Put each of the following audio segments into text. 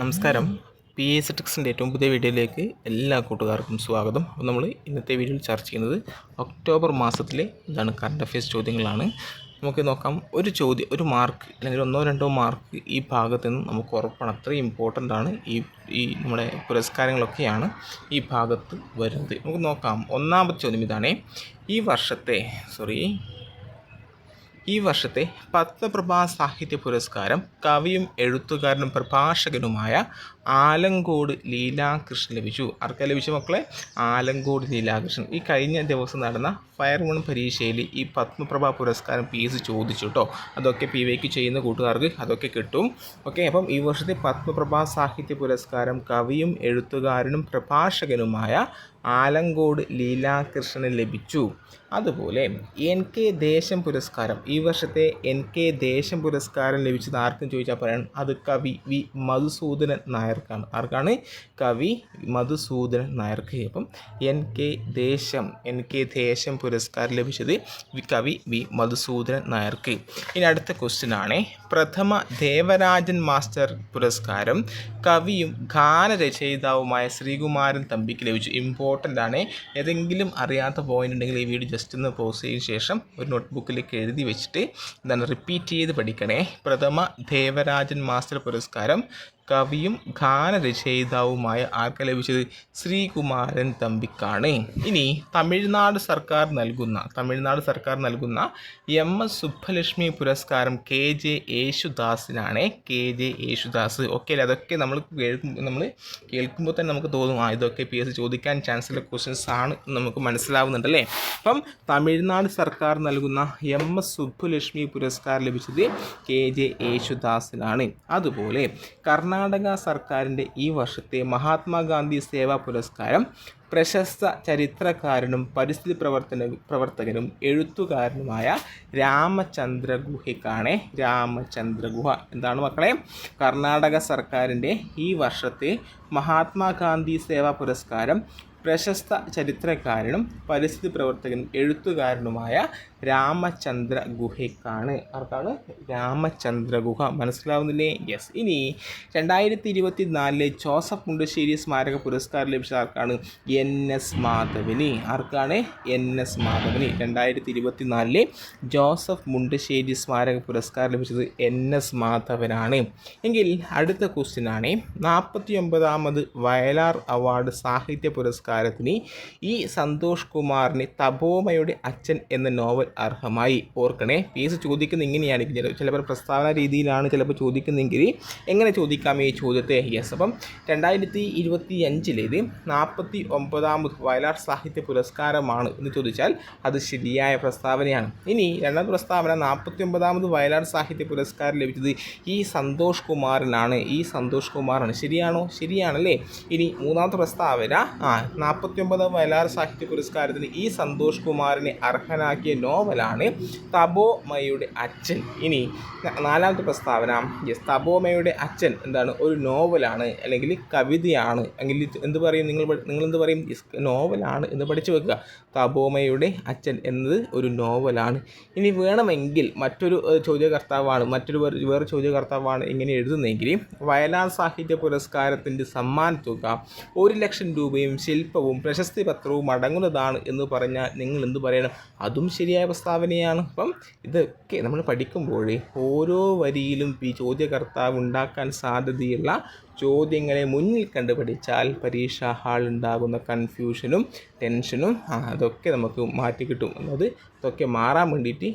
നമസ്കാരം. P S ടെക്സിന്റെ ഏറ്റവും പുതിയ വീഡിയോയിലേക്ക് എല്ലാ കൂട്ടുകാർക്കും സ്വാഗതം. അപ്പോൾ നമ്മൾ ഇന്നത്തെ വീഡിയോയിൽ ചർച്ച ചെയ്യുന്നത് ഒക്ടോബർ മാസത്തിലെ ഇതാണ് കറണ്ട് അഫയേഴ്സ് ചോദ്യങ്ങളാണ്. നമുക്ക് നോക്കാം ഒരു ചോദ്യം ഒരു മാർക്ക് അല്ലെങ്കിൽ ഒന്നോ രണ്ടോ മാർക്ക് ഈ ഭാഗത്ത് നിന്ന് നമുക്ക് ഉറപ്പാണ്. അത്രയും ഇമ്പോർട്ടന്റ് ആണ് ഈ ഈ നമ്മുടെ പുരസ്കാരങ്ങളൊക്കെയാണ് ഈ ഭാഗത്ത് വരുന്നത്. നമുക്ക് നോക്കാം ഒന്നാമത്തെ ചോദ്യം ഇതാണേ. ഈ വർഷത്തെ സോറി ഈ വർഷത്തെ പത്മപ്രഭാ സാഹിത്യ പുരസ്കാരം കവിയും എഴുത്തുകാരനും പ്രഭാഷകനുമായ ആലങ്കോട് ലീലാകൃഷ്ണൻ ലഭിച്ചു. ആർക്കാ ലഭിച്ചു മക്കളെ? ആലങ്കോട് ലീലാകൃഷ്ണൻ. ഈ കഴിഞ്ഞ ദിവസം നടന്ന ഫയർ വൺ പരീക്ഷയിൽ ഈ പത്മപ്രഭ പുരസ്കാരം പി എസ് ചോദിച്ചു കേട്ടോ അതൊക്കെ പി വൈക്ക് ചെയ്യുന്ന കൂട്ടുകാർക്ക് അതൊക്കെ കിട്ടും. ഓക്കെ അപ്പം ഈ വർഷത്തെ പത്മപ്രഭ സാഹിത്യ പുരസ്കാരം കവിയും എഴുത്തുകാരനും പ്രഭാഷകനുമായ ആലങ്കോട് ലീലാകൃഷ്ണന് ലഭിച്ചു. അതുപോലെ എൻ കെ ദേശം പുരസ്കാരം ഈ വർഷത്തെ എൻ കെ ദേശം പുരസ്കാരം ലഭിച്ചത് ആർക്കും ചോദിച്ചാൽ പറയാൻ അത് കവി വി മധുസൂദനൻ നായർക്കാണ് ആർക്കാണ്? കവി മധുസൂദനൻ നായർക്ക്. അപ്പം N K Desam N K Desam പുരസ്കാരം ലഭിച്ചത് കവി വി മധുസൂദനൻ നായർക്ക്. ഇനി അടുത്ത ക്വസ്റ്റ്യൻ ആണ്. പ്രഥമ ദേവരാജൻ മാസ്റ്റർ പുരസ്കാരം കവിയും ഗാനരചയിതാവുമായ ശ്രീകുമാരൻ തമ്പിക്ക് ലഭിച്ചു. ഇമ്പോർട്ടന്റ് ആണ്. ഏതെങ്കിലും അറിയാത്ത പോയിന്റ് ഉണ്ടെങ്കിൽ ഈ വീഡിയോ ജസ്റ്റ് ഒന്ന് പോസ് ചെയ്തതിന് ശേഷം ഒരു നോട്ട്ബുക്കിലേക്ക് എഴുതി വെച്ചിട്ട് എന്താണ് റിപ്പീറ്റ് ചെയ്ത് പഠിക്കണേ. പ്രഥമ ദേവരാജൻ മാസ്റ്റർ പുരസ്കാരം കവിയും ഗാനരചയിതാവുമായ ആർക്ക് ലഭിച്ചത്? ശ്രീകുമാരൻ തമ്പിക്കാണ്. ഇനി തമിഴ്നാട് സർക്കാർ നൽകുന്ന തമിഴ്നാട് സർക്കാർ നൽകുന്ന എം എസ് സുബ്ബലക്ഷ്മി പുരസ്കാരം കെ ജെ യേശുദാസിനാണ് കെ ജെ യേശുദാസ്. ഓക്കെ അല്ലേ അതൊക്കെ നമ്മൾ കേൾക്കുമ്പോൾ നമ്മൾ കേൾക്കുമ്പോൾ തന്നെ നമുക്ക് തോന്നും ആ ഇതൊക്കെ പി എസ് ചോദിക്കാൻ ചാൻസുള്ള ക്വസ്റ്റ്യൻസ് ആണ് നമുക്ക് മനസ്സിലാവുന്നുണ്ടല്ലേ? അപ്പം തമിഴ്നാട് സർക്കാർ നൽകുന്ന എം എസ് സുബ്ബുലക്ഷ്മി പുരസ്കാരം ലഭിച്ചത് കെ ജെ യേശുദാസിനാണ്. അതുപോലെ കർണാടക സർക്കാരിന്റെ ഈ വർഷത്തെ മഹാത്മാഗാന്ധി സേവാ പുരസ്കാരം പ്രശസ്ത ചരിത്രകാരനും പരിസ്ഥിതി പ്രവർത്തന പ്രവർത്തകനും എഴുത്തുകാരനുമായ രാമചന്ദ്ര ഗുഹയ്ക്കാണ് രാമചന്ദ്ര ഗുഹ എന്താണ് മക്കളെ? കർണാടക സർക്കാരിന്റെ ഈ വർഷത്തെ മഹാത്മാഗാന്ധി സേവാ പുരസ്കാരം പ്രശസ്ത ചരിത്രകാരനും പരിസ്ഥിതി പ്രവർത്തകനും എഴുത്തുകാരനുമായ രാമചന്ദ്ര ഗുഹയ്ക്കാണ്. ആർക്കാണ്? രാമചന്ദ്ര ഗുഹ. മനസ്സിലാവുന്നില്ലേ? യെസ് ഇനി രണ്ടായിരത്തി ഇരുപത്തി നാലിലെ ജോസഫ് മുണ്ടശ്ശേരി സ്മാരക പുരസ്കാരം ലഭിച്ച ആർക്കാണ്? എൻ എസ് മാധവന്. ആർക്കാണ്? എൻ എസ് മാധവന്. രണ്ടായിരത്തി ഇരുപത്തി നാലിലെ ജോസഫ് മുണ്ടശ്ശേരി സ്മാരക പുരസ്കാരം ലഭിച്ചത് എൻ എസ് മാധവനാണ്. എങ്കിൽ അടുത്ത ക്വസ്റ്റ്യനാണ് നാൽപ്പത്തി ഒമ്പതാമത് വയലാർ അവാർഡ് സാഹിത്യ പുരസ്കാരത്തിന് ഈ സന്തോഷ് കുമാറിന് തപോമയുടെ അച്ഛൻ എന്ന നോവൽ അർഹമായി. ഓർക്കണേ പി എസ് ചോദിക്കുന്ന ഇങ്ങനെയാണ് ചിലപ്പോൾ പ്രസ്താവന രീതിയിലാണ് ചിലപ്പോൾ ചോദിക്കുന്നെങ്കിൽ എങ്ങനെ ചോദിക്കാം ഈ ചോദ്യത്തെ? യെസ് അപ്പം രണ്ടായിരത്തി ഇരുപത്തി അഞ്ചിലേത് നാൽപ്പത്തി ഒമ്പതാമത് വയലാർ സാഹിത്യ പുരസ്കാരമാണ് എന്ന് ചോദിച്ചാൽ അത് ശരിയായ പ്രസ്താവനയാണ്. ഇനി രണ്ടാം പ്രസ്താവന നാൽപ്പത്തി ഒമ്പതാമത് വയലാർ സാഹിത്യ പുരസ്കാരം ലഭിച്ചത് ഈ സന്തോഷ് കുമാറിനാണ്. ഈ സന്തോഷ് കുമാറാണ്. ശരിയാണോ? ശരിയാണല്ലേ? ഇനി മൂന്നാമത്തെ പ്രസ്താവന ആ നാൽപ്പത്തി ഒമ്പതാം വയലാർ സാഹിത്യ പുരസ്കാരത്തിന് ഈ സന്തോഷ് കുമാറിനെ അർഹനാക്കിയ നോവലാണ് തബോമയുടെ അച്ഛൻ. ഇനി നാലാമത്തെ പ്രസ്താവന. യെസ് തബോമയുടെ അച്ഛൻ എന്താണ്? ഒരു നോവലാണ് അല്ലെങ്കിൽ കവിതയാണ്. അല്ലെങ്കിൽ എന്ത് പറയും നിങ്ങൾ നിങ്ങൾ എന്ത് പറയും? നോവലാണ് എന്ന് പഠിച്ചു വെക്കുക. തബോമയുടെ അച്ഛൻ എന്നത് ഒരു നോവലാണ്. ഇനി വേണമെങ്കിൽ മറ്റൊരു ചോദ്യകർത്താവാണ് മറ്റൊരു വേറെ- ചോദ്യകർത്താവാണ് ഇങ്ങനെ എഴുതുന്നതെങ്കിൽ വയലാർ സാഹിത്യ പുരസ്കാരത്തിന്റെ സമ്മാന തുക ഒരു ലക്ഷം രൂപയും ശില്പവും പ്രശസ്തി പത്രവും അടങ്ങുന്നതാണ് എന്ന് പറഞ്ഞാൽ നിങ്ങൾ എന്ത് പറയണം? അതും ശരിയായ പ്രസ്താവനയാണ്. അപ്പം ഇതൊക്കെ നമ്മൾ പഠിക്കുമ്പോൾ ഓരോ വരിയിലും ഈ ചോദ്യകർത്താവ് ഉണ്ടാക്കാൻ സാധ്യതയുള്ള ചോദ്യങ്ങളെ മുന്നിൽ കണ്ട് പഠിച്ചാൽ പരീക്ഷാ ഹാൾ ഉണ്ടാകുന്ന കൺഫ്യൂഷനും ടെൻഷനും അതൊക്കെ നമുക്ക് മാറ്റി കിട്ടും. എന്നത് ഇതൊക്കെ മാറാൻ വേണ്ടിയിട്ട്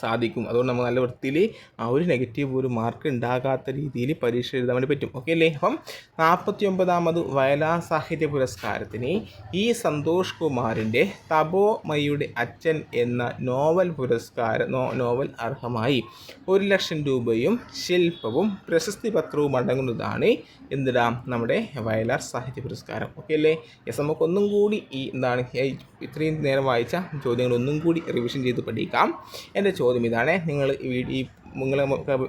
സാധിക്കും. അതുകൊണ്ട് നമുക്ക് നല്ല വൃത്തിയിൽ ആ ഒരു നെഗറ്റീവ് ഒരു മാർക്ക് ഉണ്ടാകാത്ത രീതിയിൽ പരീക്ഷ എഴുതാൻ വേണ്ടി പറ്റും. ഓക്കെ അല്ലേ? അപ്പം നാൽപ്പത്തി ഒമ്പതാമത് വയലാ സാഹിത്യ പുരസ്കാരത്തിന് ഈ സന്തോഷ് കുമാറിന്റെ തപോമയുടെ അച്ഛൻ എന്ന നോവൽ പുരസ്കാരം നോ നോവൽ അർഹമായി. ഒരു ലക്ഷം രൂപയും ശില്പവും പ്രശസ്തി പത്രവും അടങ്ങുന്നതാണ് എന്തിടാ? നമ്മുടെ വയലാർ സാഹിത്യ പുരസ്കാരം. ഓക്കെ അല്ലേ? യെസ് നമുക്കൊന്നും കൂടി ഈ എന്താണ് ഇത്രയും നേരം വായിച്ച ചോദ്യങ്ങൾ ഒന്നും കൂടി റിവിഷൻ ചെയ്ത് പഠിക്കാം. എന്റെ ചോദ്യം ഇതാണ്. നിങ്ങൾ ഈ നിങ്ങളെ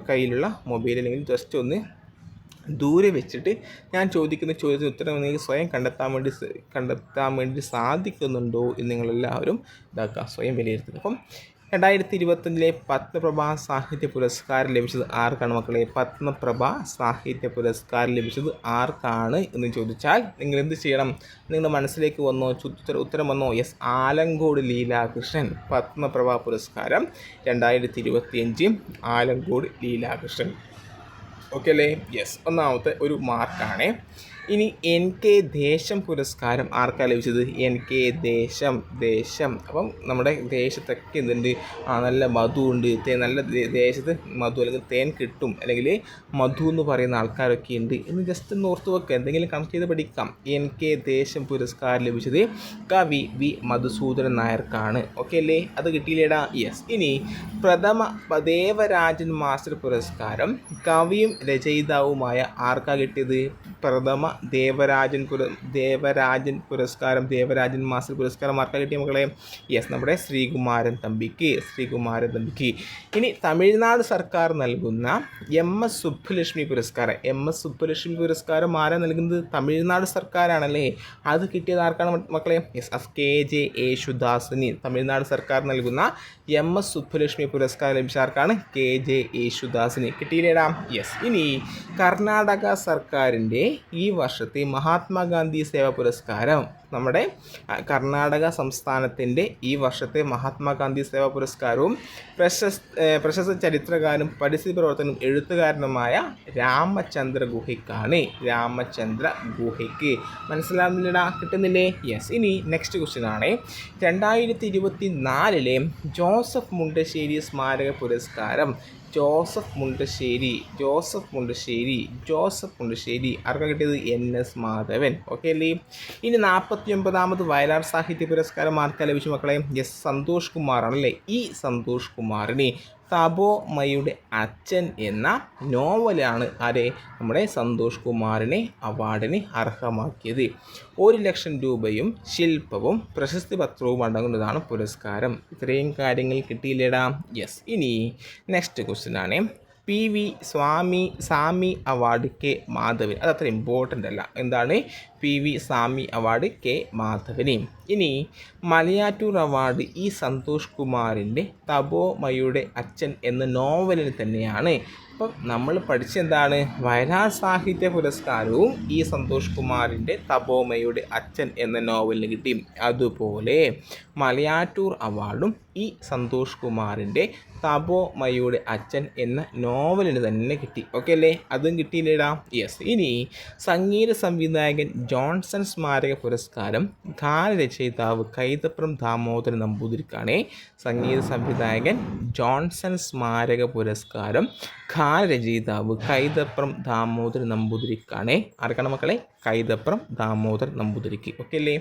കയ്യിലുള്ള മൊബൈൽ അല്ലെങ്കിൽ ജസ്റ്റ് ഒന്ന് ദൂരെ വെച്ചിട്ട് ഞാൻ ചോദിക്കുന്ന ചോദ്യത്തിന് ഉത്തരം നിങ്ങൾക്ക് സ്വയം കണ്ടെത്താൻ വേണ്ടി കണ്ടെത്താൻ വേണ്ടി സാധിക്കുന്നുണ്ടോ എന്ന് നിങ്ങളെല്ലാവരും ഇതാക്കുക സ്വയം വിലയിരുത്തുക. അപ്പം രണ്ടായിരത്തി ഇരുപത്തൊന്നിലെ പത്മപ്രഭ സാഹിത്യ പുരസ്കാരം ലഭിച്ചത് ആർക്കാണ് മക്കളെ? പത്മപ്രഭ സാഹിത്യ പുരസ്കാരം ലഭിച്ചത് ആർക്കാണ് എന്ന് ചോദിച്ചാൽ നിങ്ങൾ എന്ത് ചെയ്യണം? നിങ്ങളുടെ മനസ്സിലേക്ക് വന്നോ ഉത്തരം ഉത്തരം വന്നോ? എസ് ആലങ്കോട് ലീലാകൃഷ്ണൻ പത്മപ്രഭ പുരസ്കാരം രണ്ടായിരത്തി ഇരുപത്തിയഞ്ച് ആലങ്കോട് ലീലാകൃഷ്ണൻ. ഓക്കെ അല്ലേ? യെസ് ഒന്നാമത്തെ ഒരു മാർക്കാണ്. ഇനി എൻ കെ ദേശം പുരസ്കാരം ആർക്കാണ് ലഭിച്ചത്? എൻ കെ ദേശം ദേശം. അപ്പം നമ്മുടെ ദേശത്തൊക്കെ എന്തുണ്ട്? ആ നല്ല മധു ഉണ്ട്. തേ നല്ല ദേശത്ത് മധു അല്ലെങ്കിൽ തേൻ കിട്ടും. അല്ലെങ്കിൽ മധു എന്ന് പറയുന്ന ആൾക്കാരൊക്കെ ഉണ്ട്. എന്ന് ജസ്റ്റ് ഒന്ന് ഓർത്ത് വെക്കുക എന്തെങ്കിലും കണക്ട് ചെയ്ത് പഠിക്കാം. എൻ കെ ദേശം പുരസ്കാരം ലഭിച്ചത് കവി വി മധുസൂദനൻ നായർക്കാണ്. ഓക്കെ അല്ലേ? അത് കിട്ടിയില്ലേടാ? യെസ് ഇനി പ്രഥമ ദേവരാജൻ മാസ്റ്റർ പുരസ്കാരം കവിയും രചയിതാവുമായ ആർക്കാണ് കിട്ടിയത്? പ്രഥമ ദേവരാജൻ പുര ദേവരാജൻ പുരസ്കാരം ദേവരാജൻ മാസ്റ്റർ പുരസ്കാരം ആർക്കാ കിട്ടിയ മക്കളെ? യെസ് നമ്മുടെ ശ്രീകുമാരൻ തമ്പിക്ക് ശ്രീകുമാരൻ തമ്പിക്ക്. ഇനി തമിഴ്നാട് സർക്കാർ നൽകുന്ന എം എസ് സുബ്ബലക്ഷ്മി പുരസ്കാരം. എം എസ് സുബ്ബലക്ഷ്മി പുരസ്കാരം ആരാ നൽകുന്നത്? തമിഴ്നാട് സർക്കാരാണല്ലേ? അത് കിട്ടിയത് ആർക്കാണ് മക്കളെ? യെസ് എസ് കെ ജെ യേശുദാസിന് തമിഴ്നാട് സർക്കാർ നൽകുന്ന എം എസ് സുബ്ബലക്ഷ്മി പുരസ്കാരം ലഭിച്ച ആർക്കാണ്? കെ ജെ യേശുദാസിന് കിട്ടിയില്ലേടാ. യെസ് ഇനി കർണാടക സർക്കാരിന്റെ ഈ വർഷത്തെ മഹാത്മാഗാന്ധി സേവ പുരസ്കാരം നമ്മുടെ കർണാടക സംസ്ഥാനത്തിന്റെ ഈ വർഷത്തെ മഹാത്മാഗാന്ധി സേവാ പുരസ്കാരവും പ്രശസ്ത പ്രശസ്ത ചരിത്രകാരനും പരിസ്ഥിതി പ്രവർത്തനം എഴുത്തുകാരനുമായ രാമചന്ദ്ര ഗുഹയ്ക്കാണ്. രാമചന്ദ്ര ഗുഹയ്ക്ക് മനസ്സിലാവുന്നില്ലടാ കിട്ടുന്നില്ലേ? യെസ് ഇനി നെക്സ്റ്റ് ക്വസ്റ്റ്യൻ ആണ്. രണ്ടായിരത്തി ഇരുപത്തി നാലിലെ ജോസഫ് മുണ്ടശ്ശേരി സ്മാരക പുരസ്കാരം Joseph Mundassery Joseph Mundassery Joseph Mundassery. ആർക്കാ കിട്ടിയത്? N S Madhavan. ഓക്കെ അല്ലേ? ഇനി നാൽപ്പത്തി ഒമ്പതാമത് വയലാർ സാഹിത്യ പുരസ്കാരം ആർക്കാ ലഭിച്ചു മക്കളെ? എസ് സന്തോഷ് കുമാറാണ് അല്ലേ? ഈ സന്തോഷ് കുമാറിന് തപോമയുടെ അച്ഛൻ എന്ന നോവലാണ് ആരെ? നമ്മുടെ സന്തോഷ് കുമാറിനെ അവാർഡിന് അർഹമാക്കിയത്. ഒരു ലക്ഷം രൂപയും ശില്പവും പ്രശസ്തി പത്രവും അടങ്ങുന്നതാണ് പുരസ്കാരം. ഇത്രയും കാര്യങ്ങൾ കിട്ടിയില്ലേടാ? യെസ് ഇനി നെക്സ്റ്റ് ക്വസ്റ്റ്യൻ ആണ്. P V Swami Sami award K Madhavan. അത് അത്ര ഇമ്പോർട്ടന്റ് അല്ല. എന്താണ്? P V Swami award K Madhavan. ഇനി മലയാറ്റൂർ അവാർഡ് ഇ സന്തോഷ് കുമാറിന്റെ തപോമയുടെ അച്ഛൻ എന്ന നോവലിന് തന്നെയാണ്. അപ്പം നമ്മൾ പഠിച്ചെന്താണ് വയനാട് സാഹിത്യ പുരസ്കാരവും ഈ സന്തോഷ് കുമാറിന്റെ തപോമയുടെ അച്ഛൻ എന്ന നോവലിന് കിട്ടി. അതുപോലെ മലയാറ്റൂർ അവാർഡും ഈ സന്തോഷ് കുമാറിന്റെ തപോമയുടെ അച്ഛൻ എന്ന നോവലിന് തന്നെ കിട്ടി. ഓക്കെ അല്ലേ? അതും കിട്ടിയില്ലേടാ? യെസ് ഇനി സംഗീത സംവിധായകൻ ജോൺസൺ സ്മാരക പുരസ്കാരം ഗാനരചയിതാവ് കൈതപ്രം ദാമോദരൻ നമ്പൂതിരിക്കാണേ സംഗീത സംവിധായകൻ ജോൺസൺ സ്മാരക പുരസ്കാരം ഗാനരചയിതാവ് കൈതപ്രം ദാമോദരൻ നമ്പൂതിരിക്കാണ്. ആർക്കാണ് മക്കളെ? കൈതപ്രം ദാമോദർ നമ്പൂതിരിക്ക്. ഓക്കെ അല്ലേ?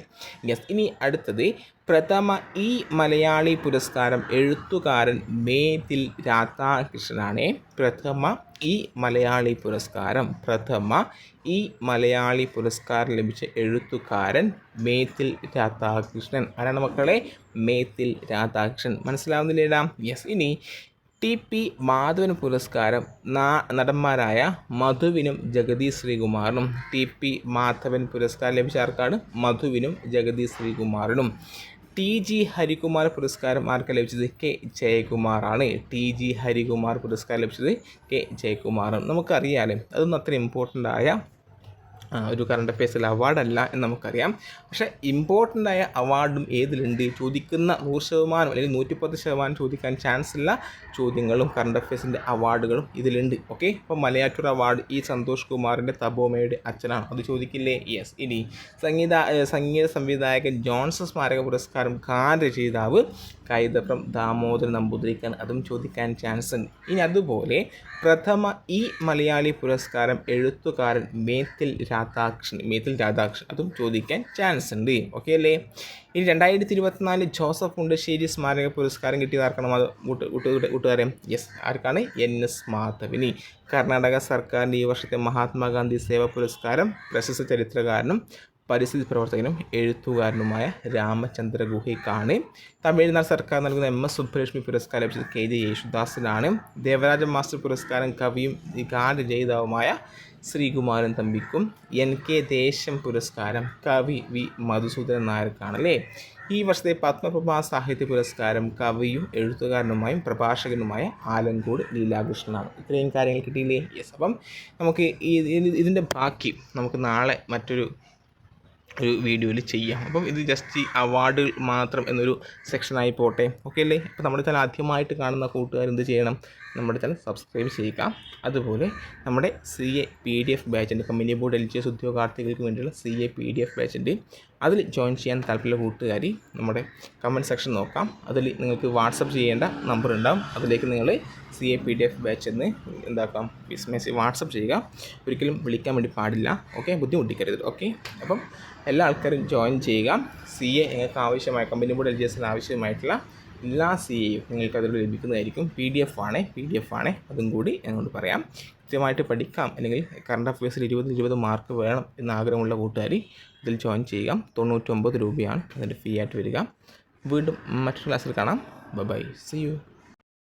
യെസ് ഇനി അടുത്തത് പ്രഥമ ഈ മലയാളി പുരസ്കാരം എഴുത്തുകാരൻ മേതിൽ രാധാകൃഷ്ണനാണ്. പ്രഥമ ഈ മലയാളി പുരസ്കാരം പ്രഥമ ഈ മലയാളി പുരസ്കാരം ലഭിച്ച എഴുത്തുകാരൻ മേത്തിൽ രാധാകൃഷ്ണൻ. ആരാണ് മക്കളെ? മേത്തിൽ രാധാകൃഷ്ണൻ. മനസ്സിലാവുന്നില്ലേടാ? യെസ് ഇനി ടി പി മാധവൻ പുരസ്കാരം നടന്മാരായ മധുവിനും ജഗതി ശ്രീകുമാറിനും. ടി പി മാധവൻ പുരസ്കാരം ലഭിച്ച ആർക്കാണ്? മധുവിനും ജഗതി ശ്രീകുമാറിനും. ടി ജി ഹരികുമാർ പുരസ്കാരം ആർക്ക് ലഭിച്ചത്? കെ ജയകുമാറാണ്. ടി ജി ഹരികുമാർ പുരസ്കാരം ലഭിച്ചത് കെ ജയകുമാറും. നമുക്കറിയാലേ അതൊന്നും അത്ര ഇമ്പോർട്ടന്റ് ആയ ഒരു കറണ്ട് അഫയേഴ്സിൽ അവാർഡല്ല എന്ന് നമുക്കറിയാം. പക്ഷേ ഇമ്പോർട്ടന്റ് ആയ അവാർഡും ഏതിലുണ്ട്? ചോദിക്കുന്ന നൂറ് ശതമാനം അല്ലെങ്കിൽ നൂറ്റിപ്പത്ത് ശതമാനം ചോദിക്കാൻ ചാൻസ് ഇല്ല ചോദ്യങ്ങളും കറണ്ട് അഫയേഴ്സിന്റെ അവാർഡുകളും ഇതിലുണ്ട്. ഓക്കെ അപ്പോൾ മലയാറ്റൂർ അവാർഡ് ഈ സന്തോഷ് കുമാറിന്റെ തപോമയുടെ അച്ഛനാണ്. അത് ചോദിക്കില്ലേ? യെസ് ഇനി സംഗീത സംഗീത സംവിധായകൻ ജോൺസൺ സ്മാരക പുരസ്കാരം ഗാനരചയിതാവ് കൈതപ്രം ദാമോദരൻ നമ്പൂതിരിക്കാൻ അതും ചോദിക്കാൻ ചാൻസ് ഉണ്ട്. ഇനി അതുപോലെ പ്രഥമ ഈ മലയാളി പുരസ്കാരം എഴുത്തുകാരൻ മേത്തിൽ രാധാകൃഷ്ണൻ മേത്തിൽ രാധാകൃഷ്ണൻ. അതും ചോദിക്കാൻ ചാൻസ് ഉണ്ട്. ഓക്കെ അല്ലേ? ഇനി രണ്ടായിരത്തി ഇരുപത്തിനാല് ജോസഫ് മുണ്ടശ്ശേരി സ്മാരക പുരസ്കാരം കിട്ടിയത് ആർക്കാണ്? കൂട്ടുകാരെ. യെസ് ആർക്കാണ്? എൻ എസ് മാധവിനി കർണാടക സർക്കാരിന്റെ ഈ വർഷത്തെ മഹാത്മാഗാന്ധി സേവ പുരസ്കാരം പ്രശസ്ത ചരിത്രകാരനും പരിസ്ഥിതി പ്രവർത്തകനും എഴുത്തുകാരനുമായ രാമചന്ദ്ര ഗുഹയ്ക്കാണ്. തമിഴ്നാട് സർക്കാർ നൽകുന്ന എം എസ് സുബ്ബലക്ഷ്മി പുരസ്കാരം ലഭിച്ചത് കെ ജെ യേശുദാസിനാണ്. ദേവരാജ മാസ്റ്റർ പുരസ്കാരം കവിയും ഗാനരചയിതാവുമായ ശ്രീകുമാരൻ തമ്പിക്കും എൻ കെ ദേശം പുരസ്കാരം കവി വി മധുസൂദനൻ നായർക്കാണ് അല്ലേ? ഈ വർഷത്തെ പത്മപ്രഭ സാഹിത്യ പുരസ്കാരം കവിയും എഴുത്തുകാരനുമായും പ്രഭാഷകനുമായ ആലങ്കോട് ലീലാകൃഷ്ണനാണ്. ഇത്രയും കാര്യങ്ങൾ കിട്ടിയില്ലേ? യെസ് അപ്പം നമുക്ക് ഇതിന്റെ ബാക്കി നമുക്ക് നാളെ മറ്റൊരു ഒരു വീഡിയോയിൽ ചെയ്യാം. അപ്പം ഇത് ജസ്റ്റ് അവാർഡുകൾ മാത്രം എന്നൊരു സെക്ഷനായി പോട്ടെ. ഓക്കെ അല്ലേ? അപ്പോൾ നമ്മുടെ ചാനൽ ആദ്യമായിട്ട് കാണുന്ന കൂട്ടുകാർ എന്ത് ചെയ്യണം? നമ്മുടെ ചാനൽ സബ്സ്ക്രൈബ് ചെയ്യുക. അതുപോലെ നമ്മുടെ C A P D F ബാച്ചിന്റെ company board L G S ഉദ്യോഗാർത്ഥികൾക്ക് വേണ്ടിയുള്ള C A P D F ബാച്ചിന്റെയും അതിൽ ജോയിൻ ചെയ്യാൻ താല്പര്യമുള്ള കൂട്ടുകാരി നമ്മുടെ കമന്റ് സെക്ഷൻ നോക്കാം. അതിൽ നിങ്ങൾക്ക് വാട്സപ്പ് ചെയ്യേണ്ട നമ്പർ ഉണ്ടാവും. അതിലേക്ക് നിങ്ങൾ C A P D F batch എന്ന് എന്താക്കാം? മെസ്സേജ് വാട്സപ്പ് ചെയ്യുക. ഒരിക്കലും വിളിക്കാൻ വേണ്ടി പാടില്ല. ഓക്കെ ബുദ്ധിമുട്ടിക്കരുത്. ഓക്കെ അപ്പം എല്ലാ ആൾക്കാരും ജോയിൻ ചെയ്യുക. സി എ നിങ്ങൾക്ക് ആവശ്യമായ കമ്പനി ബോർഡ് എൽ ജി എസിന് ആവശ്യമായിട്ടുള്ള എല്ലാ സി എയും നിങ്ങൾക്ക് അതിലൂടെ ലഭിക്കുന്നതായിരിക്കും. പി ഡി എഫ് ആണ്. പി ഡി എഫ് ആണ്. അതും കൂടി ഞങ്ങളോട് പറയാം. കൃത്യമായിട്ട് പഠിക്കാം. അല്ലെങ്കിൽ കറണ്ട് അഫയേഴ്സിൽ ഇരുപത് ഇരുപത് മാർക്ക് വേണം എന്ന ആഗ്രഹമുള്ള കൂട്ടുകാർ ഇതിൽ ജോയിൻ ചെയ്യുക. തൊണ്ണൂറ്റൊമ്പത് രൂപയാണ് അതിന്റെ ഫീ ആയിട്ട് വരിക. വീണ്ടും മറ്റൊരു ക്ലാസ്സിൽ കാണാം. By C U